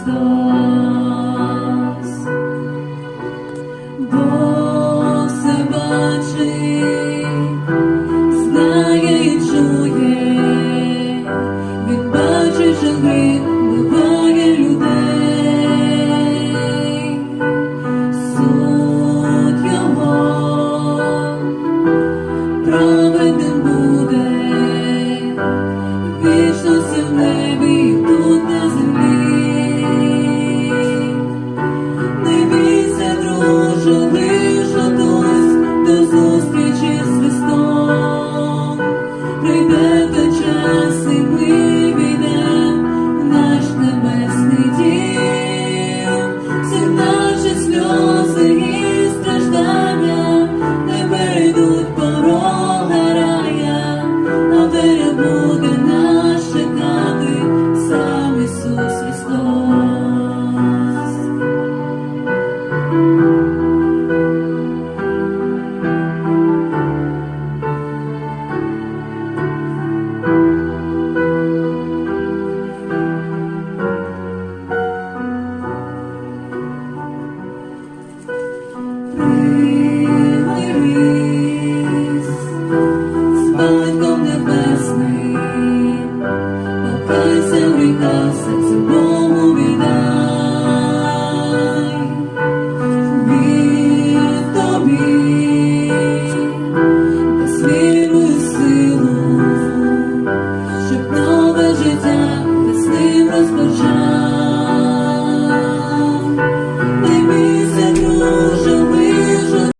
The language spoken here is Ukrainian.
Христос, все бачить, знає і чує, Він бачить людей, Суд його праведним буде, вічно misery causes, no morirás.